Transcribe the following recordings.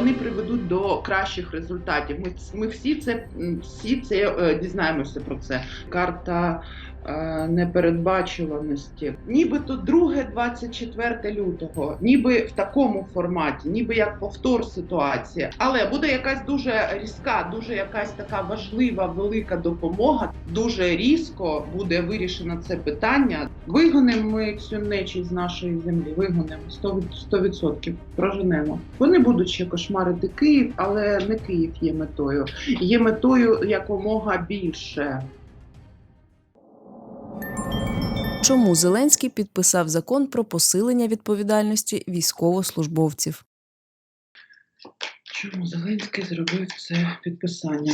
вони приведуть до кращих результатів. Ми, ми всі це всі це е, дізнаємося про це. Карта непередбачуваності. Нібито друге 24 лютого, ніби в такому форматі, ніби як повтор ситуації. Але буде якась дуже різка, дуже якась така важлива, велика допомога. Дуже різко буде вирішено це питання. Вигонимо ми цю нечість з нашої землі. Вигонимо 100%, 100% проженемо. Вони будуть ще кошмарити Київ, але не Київ є метою. Є метою якомога більше. Чому Зеленський підписав закон про посилення відповідальності військовослужбовців? Чому Зеленський зробив це підписання?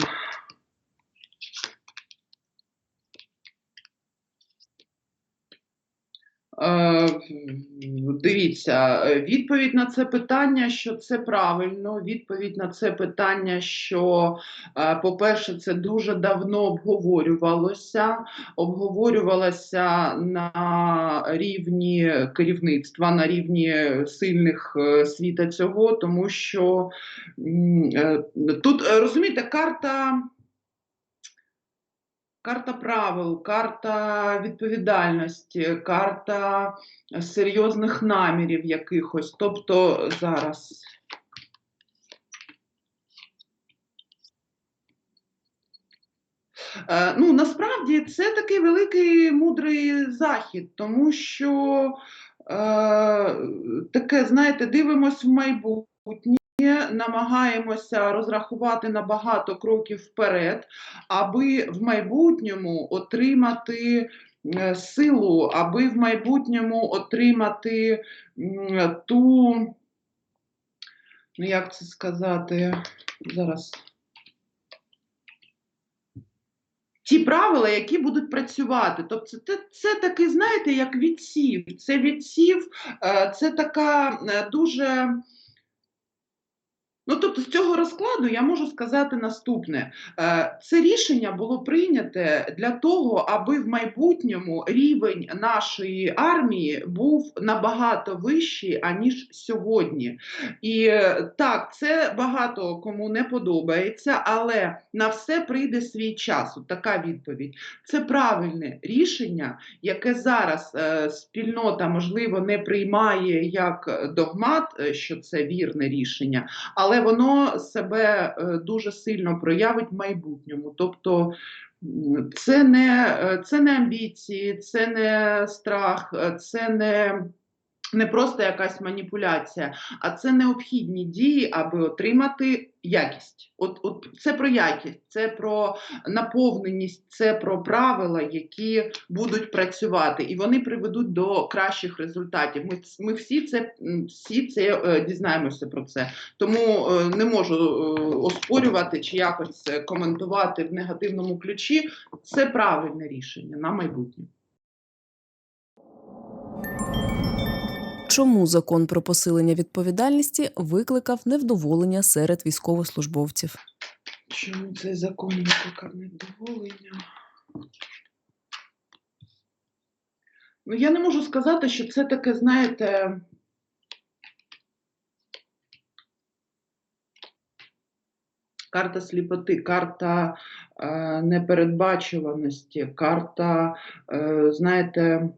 Дивіться, е, відповідь на це питання, що це правильно. Відповідь на це питання, що, е, по-перше, це дуже давно обговорювалося. Обговорювалося на рівні керівництва, на рівні сильних е, світа цього, тому що е, тут е, розумієте, карта. Карта правил, карта відповідальності, карта серйозних намірів якихось. Тобто зараз. Е, Ну, насправді це такий великий мудрий захід, тому що е, таке, знаєте, дивимось в майбутнє, намагаємося розрахувати на багато кроків вперед, аби в майбутньому отримати е, силу, аби в майбутньому отримати ту, ну як це сказати, зараз. Ті правила, які будуть працювати. Тобто, це, це такий, знаєте, як відсів. Це відсів, е, це така е, дуже. Ну, тобто, з цього розкладу я можу сказати наступне: Е, це рішення було прийняте для того, аби в майбутньому рівень нашої армії був набагато вищий, аніж сьогодні. І е, так, це багато кому не подобається, але на все прийде свій час. От така відповідь. Це правильне рішення, яке зараз е, спільнота, можливо, не приймає як догмат, що це вірне рішення, але воно себе е, дуже сильно проявить в майбутньому. Тобто це не, е, це не амбіції, це не страх, е, це не. Не просто якась маніпуляція, а це необхідні дії, аби отримати якість. От, от це про якість, це про наповненість, це про правила, які будуть працювати, і вони приведуть до кращих результатів. Ми, ми всі це всі це е, дізнаємося про це. Тому е, не можу е, оспорювати чи якось е, коментувати в негативному ключі. Це правильне рішення на майбутнє. Чому закон про посилення відповідальності викликав невдоволення серед військовослужбовців? Чому цей закон викликав невдоволення? Ну, я не можу сказати, що це таке, знаєте. Карта сліпоти, карта е, непередбачуваності, карта, е, знаєте,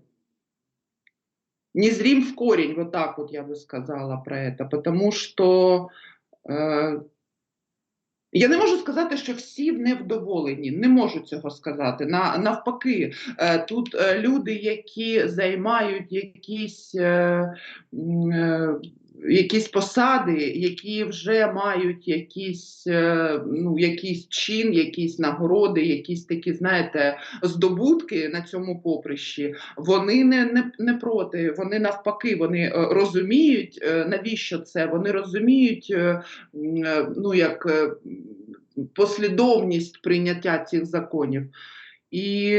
не зрим в корень, вот так вот я бы сказала про это, потому что е, я не можу сказати, що всі невдоволені, не можу цього сказати. На, навпаки, е, тут е, люди, які займають якісь, е, е, якісь посади, які вже мають якісь, е, ну, якийсь чин, якісь нагороди, якісь такі, знаєте, здобутки на цьому поприщі, вони не, не, не проти, вони навпаки, вони е, розуміють, е, навіщо це, вони розуміють, ну, як послідовність прийняття цих законів. І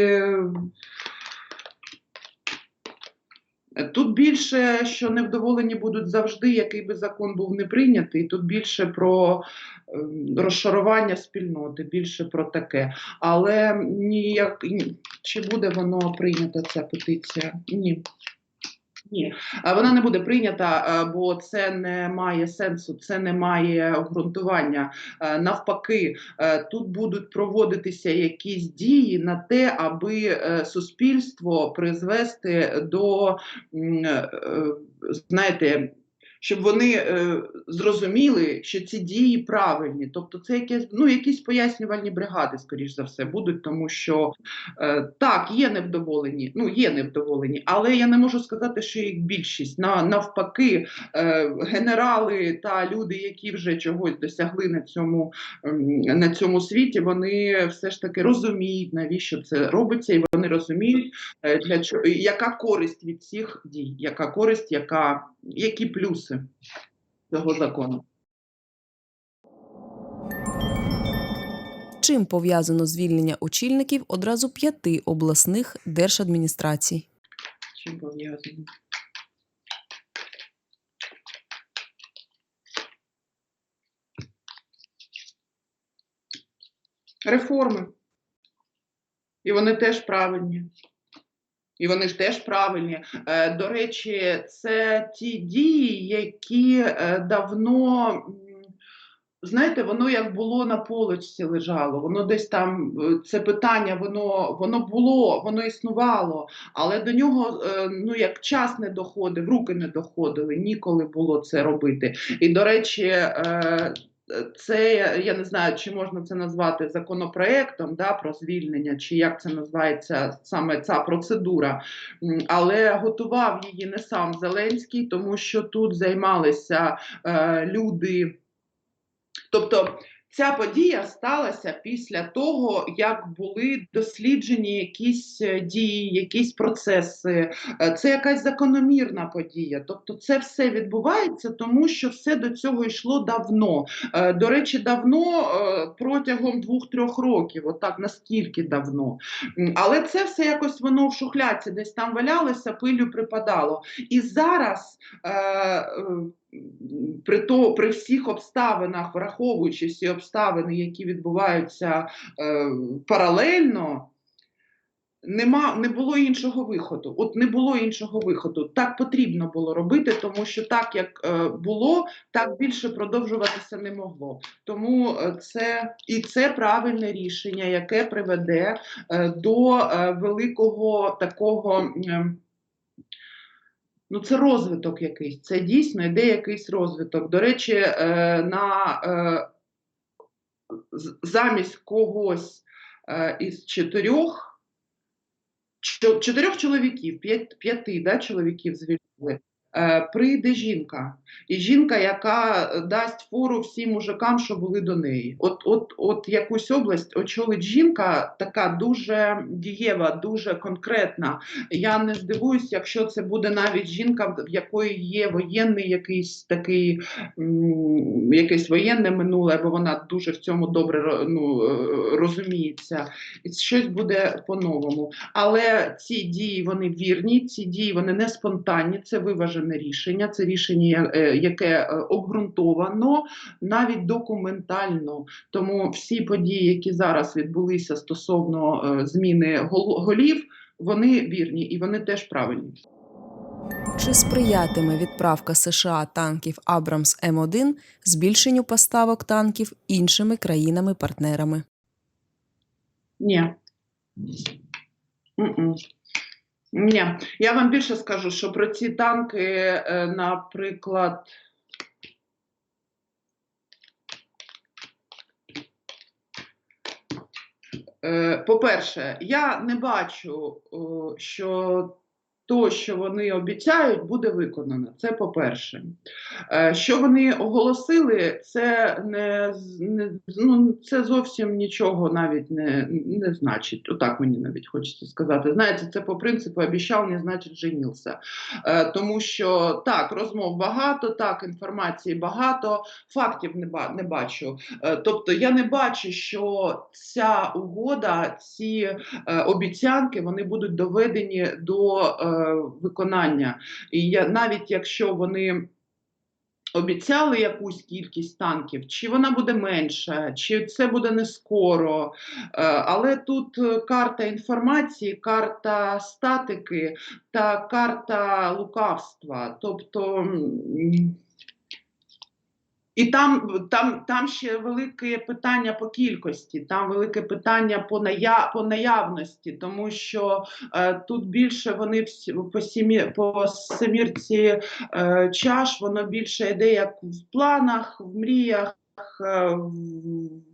тут більше, що невдоволені будуть завжди, який би закон був не прийнятий, тут більше про ем, розшарування спільноти, більше про таке. Але ніяк, чи буде воно прийнята ця петиція? Ні. Ні, вона не буде прийнята, е, бо це не має сенсу, це не має обґрунтування. Е, Навпаки, е, тут будуть проводитися якісь дії на те, аби суспільство призвести до, знаєте, щоб вони е, зрозуміли, що ці дії правильні. Тобто, це якесь, ну, якісь пояснювальні бригади, скоріш за все, будуть, тому що Е, Так, є невдоволені, ну є невдоволені, але я не можу сказати, що їх більшість. На, навпаки, е, генерали та люди, які вже чогось досягли на цьому, ем, на цьому світі, вони все ж таки розуміють, навіщо це робиться, і вони розуміють, е, для чого, яка користь від цих дій, яка користь, яка, які плюси цього закону. Чим пов'язано звільнення очільників одразу п'яти обласних держадміністрацій? Чим пов'язано? Реформи. І вони теж правильні. І вони ж теж правильні. Е, До речі, це ті дії, які е, давно, знаєте, воно як було на полочці лежало, воно десь там, е, це питання, воно, воно було, воно існувало, але до нього ну, як час не доходив, руки не доходили, ніколи було це робити. І, до речі, це я не знаю, чи можна це назвати законопроектом да, про звільнення, чи як це називається саме ця процедура. Але готував її не сам Зеленський, тому що тут займалися е, люди. Тобто ця подія сталася після того, як були досліджені якісь е, дії, якісь процеси. Е, Це якась закономірна подія. Тобто, це все відбувається, тому що все до цього йшло давно. Е, До речі, давно протягом двох-трьох років, отак наскільки давно. Але це все якось воно в шухляці десь там валялося, пилю припадало. І зараз. При, то, при всіх обставинах, враховуючи всі обставини, які відбуваються е, паралельно, нема, не було іншого виходу. От не було іншого виходу. Так потрібно було робити, тому що так як е, було, так більше продовжуватися не могло. Тому е, це і це правильне рішення, яке приведе е, до е, великого такого. Е, Ну, це розвиток якийсь, це дійсно йде якийсь розвиток. До речі, е, на, е, замість когось е, із чотирьох, чотирьох чоловіків, п'яти да, чоловіків звільнили, прийде жінка. І жінка, яка е, дасть фору всім мужикам, що були до неї. От, от, от якусь область очолить жінка, така дуже дієва, дуже конкретна. Я не здивуюсь, якщо це буде навіть жінка, в якої є воєнний якийсь такий, якесь воєнне минуле, бо вона дуже в цьому добре ну, е, розуміється. І щось буде по-новому. Але ці дії вони вірні, ці дії вони не спонтанні, це виважене рішення, це рішення, е, яке е, обґрунтовано навіть документально. Тому всі події, які зараз відбулися стосовно е, зміни гол- голів, вони вірні і вони теж правильні. Чи сприятиме відправка США танків Абрамс М1 збільшенню поставок танків іншими країнами-партнерами? Ні. М-м. Ні. Я вам більше скажу, що про ці танки, е, наприклад. Е, По-перше, я не бачу, що то, що вони обіцяють, буде виконано. Це по-перше. Е, Що вони оголосили, це не, не ну, це зовсім нічого навіть не, не значить. Отак мені навіть хочеться сказати. Знаєте, це по принципу обіцяв, не значить женився. Е, Тому що так, розмов багато, так, інформації багато, фактів не, ба- не бачу. Е, Тобто я не бачу, що ця угода, ці обіцянки вони будуть доведені до виконання. І я, навіть якщо вони обіцяли якусь кількість танків, чи вона буде менша, чи це буде не скоро. Е, Але тут е, карта інформації, карта статики та карта лукавства. Тобто. І там, там, там ще велике питання по кількості, там велике питання по, ная, по наявності, тому що е, тут більше вони всі, по, сімі, по семірці е, чаш, воно більше йде як в планах, в мріях, в,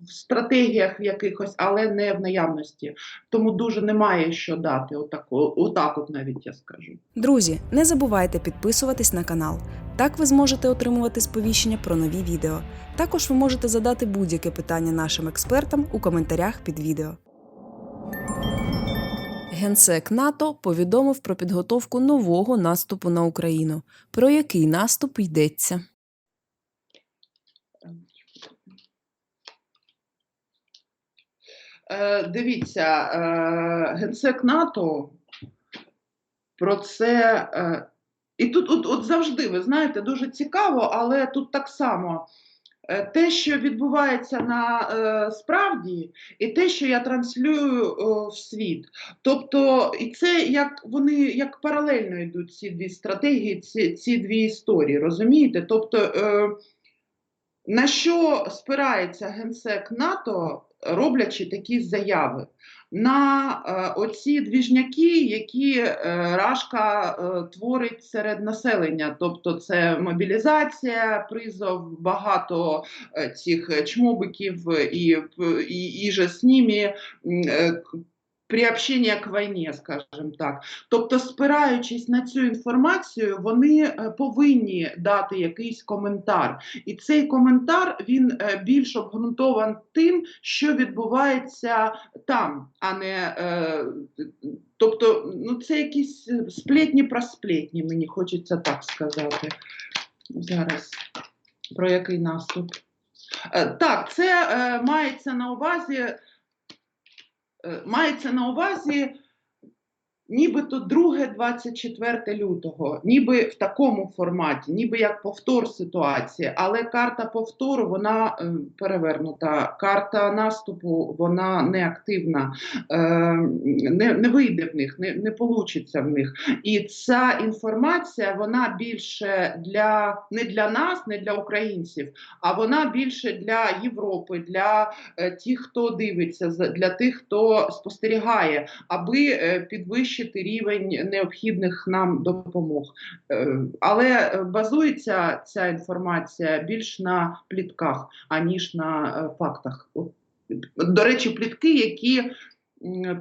в стратегіях якихось, але не в наявності. Тому дуже немає що дати. Отак, отак от навіть я скажу. Друзі, не забувайте підписуватись на канал. Так ви зможете отримувати сповіщення про нові відео. Також ви можете задати будь-яке питання нашим експертам у коментарях під відео. Генсек НАТО повідомив про підготовку нового наступу на Україну. Про який наступ йдеться? Е, дивіться, е, генсек НАТО про це. Е, і тут от, от завжди, ви знаєте, дуже цікаво, але тут так само те, що відбувається на е, справді, і те, що я транслюю е, в світ. Тобто, і це як вони як паралельно йдуть ці дві стратегії, ці, ці дві історії, розумієте? Тобто, е, на що спирається генсек НАТО, роблячи такі заяви? На е, оці двіжняки, які е, Рашка е, творить серед населення, тобто це мобілізація, призов, багато цих чмобиків і, і, і же з ними приобщення к війні, скажімо так. Тобто, спираючись на цю інформацію, вони е, повинні дати якийсь коментар. І цей коментар він е, більш обґрунтован тим, що відбувається там, а не е, тобто, ну це якісь сплетні про сплетні, мені хочеться так сказати. Зараз про який наступ. Так, це е, мається на увазі, мається на увазі нібито 2-24 лютого, ніби в такому форматі, ніби як повтор ситуації, але карта повтору вона е, перевернута. Карта наступу вона не активна, е, не, не вийде в них, не, не получиться в них. І ця інформація вона більше для не для нас, не для українців, а вона більше для Європи, для е, тих, хто дивиться, для тих, хто спостерігає, аби е, підвищити рівень необхідних нам допомог. Е, Але базується ця інформація більш на плітках, аніж на е, фактах. До речі, плітки, які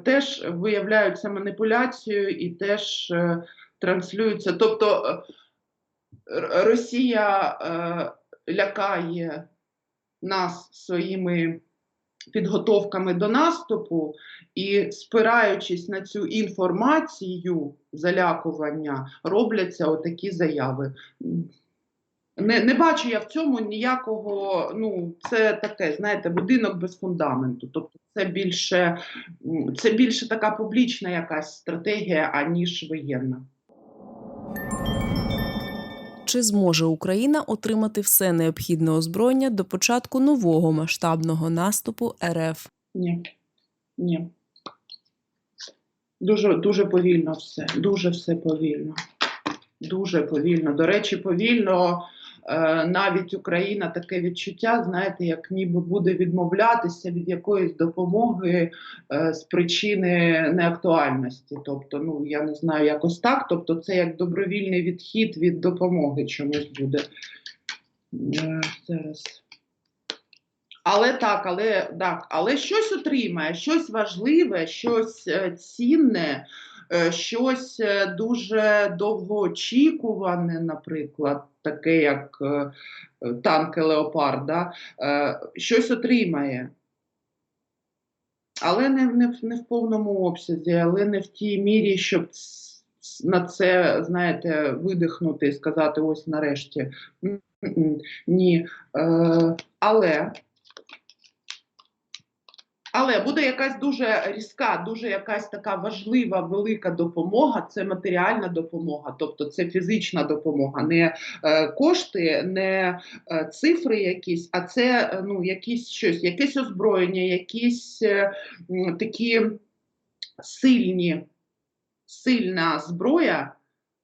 теж виявляються маніпуляцією і теж е, транслюються. Тобто Росія лякає нас своїми підготовками до наступу і, спираючись на цю інформацію залякування, робляться отакі заяви. Не, не бачу я в цьому ніякого, ну, це таке, знаєте, будинок без фундаменту. Тобто це більше, це більше така публічна якась стратегія, аніж воєнна. Чи зможе Україна отримати все необхідне озброєння до початку нового масштабного наступу РФ? Ні. Ні. Дуже, дуже повільно все. Дуже все повільно. Дуже повільно. До речі, повільно навіть Україна таке відчуття, знаєте, як ніби буде відмовлятися від якоїсь допомоги е, з причини неактуальності. Тобто, ну я не знаю, якось так. Тобто, це як добровільний відхід від допомоги чомусь буде. Е, зараз. Але так, але так, але щось отримає, щось важливе, щось е, цінне, е, щось е, дуже довгоочікуване, наприклад, таке як е, е, танки Леопарда, е, щось отримає. Але не, не, не в повному обсязі, але не в тій мірі, щоб на це, знаєте, видихнути і сказати: ось нарешті. Ні. Але Але буде якась дуже різка, дуже якась така важлива, велика допомога. Це матеріальна допомога, тобто це фізична допомога, не е, кошти, не е, цифри якісь, а це е, ну, якісь щось, якесь озброєння, якісь такі сильні, сильна зброя.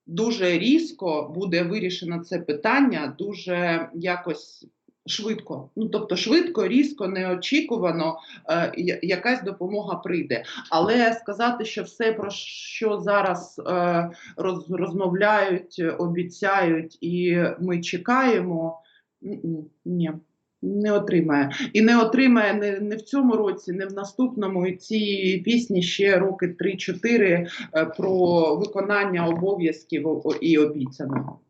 Дуже різко буде вирішено це питання, дуже якось швидко. Ну тобто, швидко, різко, неочікувано е, якась допомога прийде. Але сказати, що все, про що зараз е, роз, розмовляють, обіцяють, і ми чекаємо, ні. Не отримає. І не отримає не, не в цьому році, не в наступному. І ці пісні ще роки 3-4 е, про виконання обов'язків і обіцяного.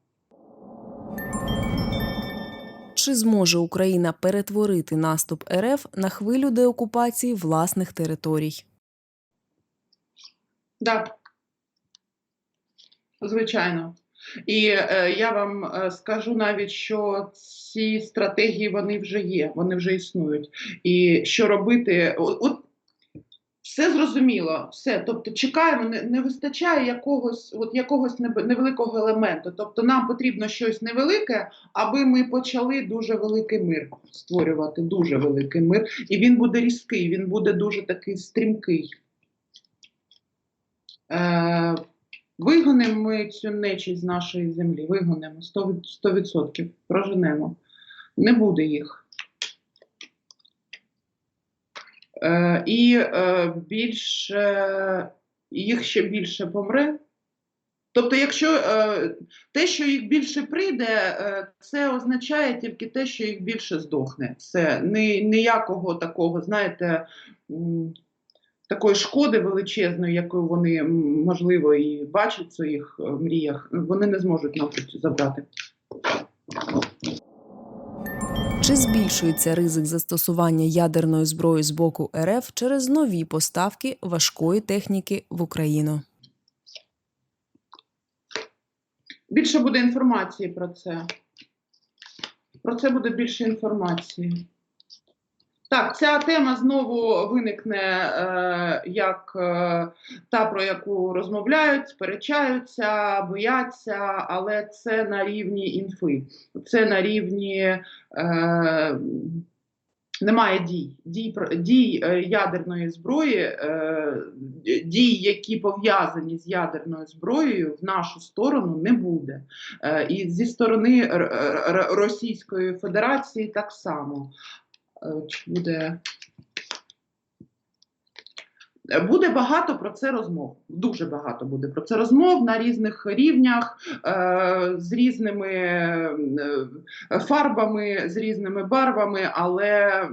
Чи зможе Україна перетворити наступ РФ на хвилю деокупації власних територій? Да. Звичайно. І е, я вам е, скажу навіть, що ці стратегії вони вже є, вони вже існують. І що робити? От все зрозуміло, все. Тобто чекаємо, не, не вистачає якогось, от якогось невеликого елементу. Тобто нам потрібно щось невелике, аби ми почали дуже великий мир створювати, дуже великий мир. І він буде різкий, він буде дуже такий стрімкий. Е, вигонимо ми цю нечість з нашої землі, вигонимо 100%, 100% проженемо. Не буде їх. Е, і е, більше, їх ще більше помре. Тобто, якщо е, те, що їх більше прийде, е, це означає тільки те, що їх більше здохне. Це ніякого такого, знаєте, такої шкоди величезної, яку вони, можливо, і бачать в своїх е, мріях, вони не зможуть нам завдати. Чи збільшується ризик застосування ядерної зброї з боку РФ через нові поставки важкої техніки в Україну? Більше буде інформації про це. Про це буде більше інформації. Так, ця тема знову виникне е, як е, та, про яку розмовляють, сперечаються, бояться, але це на рівні інфи. Це на рівні е, немає дій. Дій, дій е, ядерної зброї, е, дій, які пов'язані з ядерною зброєю, в нашу сторону не буде. Е, і зі сторони Р- Російської Федерації так само. Буде. Буде багато про це розмов. Дуже багато буде про це розмов на різних рівнях, е, з різними е, фарбами, з різними барвами, але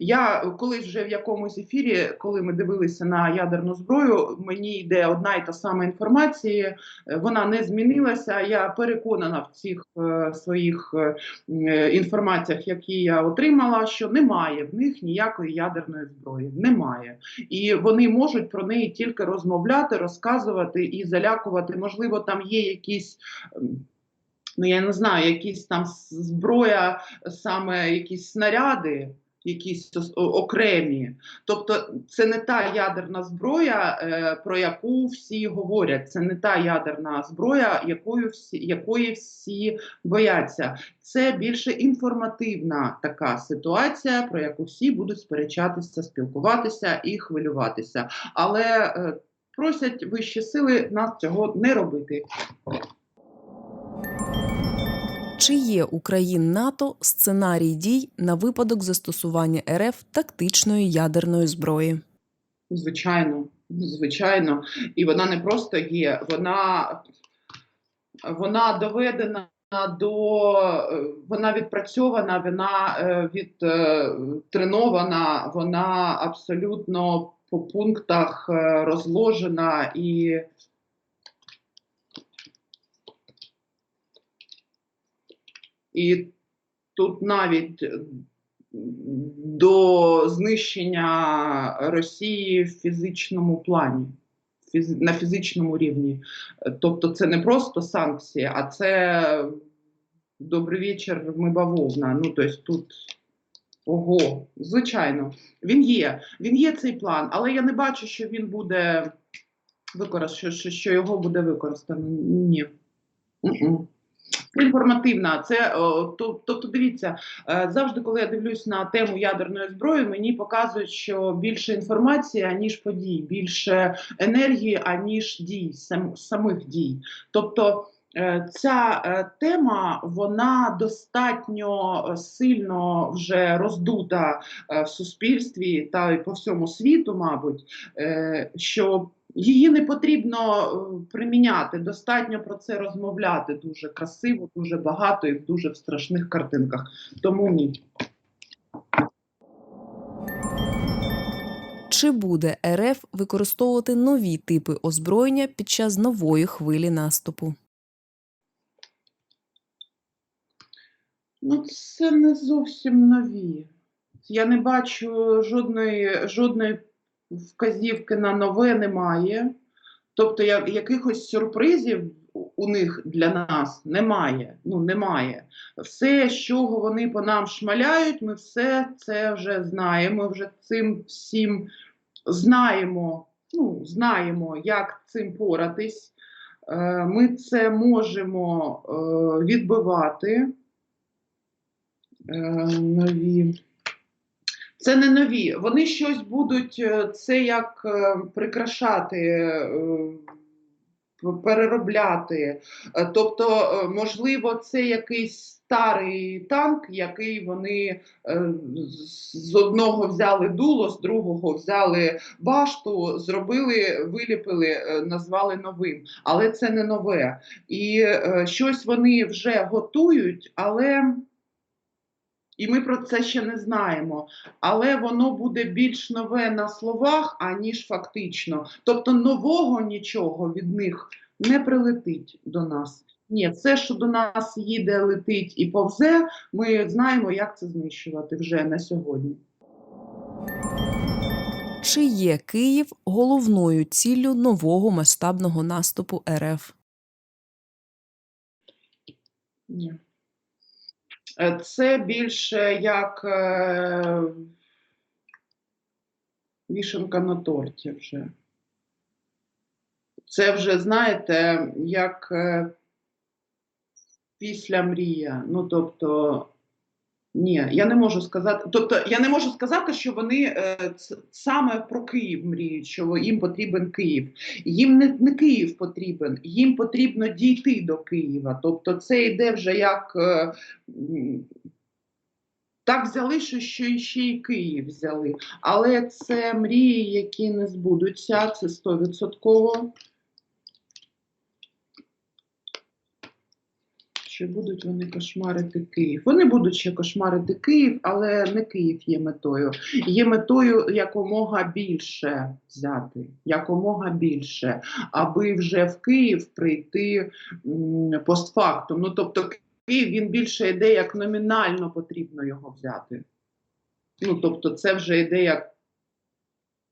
я колись вже в якомусь ефірі, коли ми дивилися на ядерну зброю, мені йде одна і та сама інформація, е, вона не змінилася. Я переконана в цих е, своїх е, е, інформаціях, які я отримала, що немає в них ніякої ядерної зброї. Немає. І вони можуть про неї тільки розмовляти, розказувати і залякувати. Можливо, там є якісь. Ну, я не знаю, якісь там зброя, саме якісь снаряди, якісь окремі. Тобто, це не та ядерна зброя, е, про яку всі говорять. Це не та ядерна зброя, якою всі, якої всі бояться. Це більше інформативна така ситуація, про яку всі будуть сперечатися, спілкуватися і хвилюватися. Але е, просять вищі сили нас цього не робити. Чи є у країн НАТО сценарій дій на випадок застосування РФ тактичної ядерної зброї? Звичайно, звичайно. І вона не просто є, вона, вона доведена до вона відпрацьована, вона е, відтренована, вона абсолютно по пунктах е, розложена і. І тут навіть е, до знищення Росії в фізичному плані, на фізичному рівні. Тобто це не просто санкції, а це добрий вечір, ми бавовна. Ну, тобто тут Ого, звичайно, він є. Він є цей план, але я не бачу, що він буде використано, що, що його буде використано. Ні. Інформативна. Це о, тобто, дивіться, е, завжди, коли я дивлюсь на тему ядерної зброї, мені показують, що більше інформації, аніж подій, більше енергії, аніж дій, сам, самих дій. Тобто. е, Ця е, тема вона достатньо е, сильно вже роздута е, в суспільстві та й по всьому світу, мабуть, е, що її не потрібно е, приміняти. Достатньо про це розмовляти дуже красиво, дуже багато і в дуже страшних картинках. Тому ні. Чи буде РФ використовувати нові типи озброєння під час нової хвилі наступу? Ну, це не зовсім нові. Я не бачу жодної, жодної вказівки на нове немає. Тобто, я, якихось сюрпризів у- них для нас немає. Ну, немає. Все, з чого вони по нам шмаляють, ми все це вже знаємо. Ми вже цим всім знаємо, ну, знаємо, як цим поратись. Е, Ми це можемо е, відбивати. Е, нові. Це не нові. Вони щось будуть, е, це як е, прикрашати, е, переробляти. Тобто, можливо, це якийсь старий танк, який вони з- одного взяли дуло, з другого взяли башту, зробили, виліпили, назвали новим. Але це не нове. І щось вони вже готують, але. І ми про це ще не знаємо, але воно буде більш нове на словах, аніж фактично. Тобто нового нічого від них не прилетить до нас. Ні, все, що до нас їде, летить і повзе, ми знаємо, як це знищувати вже на сьогодні. Чи є Київ головною ціллю нового масштабного наступу РФ? Ні. Е, Це більше як е, вішенка на торті вже. Це вже, знаєте, як е, після мрія. Ну, тобто, ні, я не можу сказати. Тобто, я не можу сказати, що вони е, саме про Київ мріють, що їм потрібен Київ. Їм не, не Київ потрібен, їм потрібно дійти до Києва. Тобто, це йде вже як. Е, так взяли, що, що ще й Київ взяли. Але це мрії, які не збудуться, це стовідсотково. Чи будуть вони кошмарити Київ? Вони будуть ще кошмарити Київ, але не Київ є метою. Є метою якомога більше взяти, якомога більше, аби вже в Київ прийти постфактум. Ну тобто Київ він більше йде як номінально потрібно його взяти. Ну тобто, це вже йде як,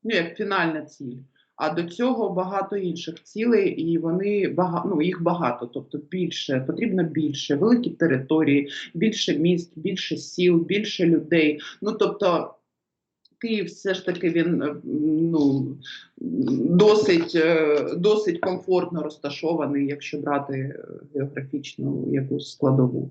ну, як фінальна ціль. А до цього багато інших цілей, і вони бага... ну, їх багато, тобто більше, потрібно більше, великі території, більше міст, більше сіл, більше людей. Ну тобто Київ все ж таки він е, ну, досить, е, досить комфортно розташований, якщо брати е, географічну якусь складову.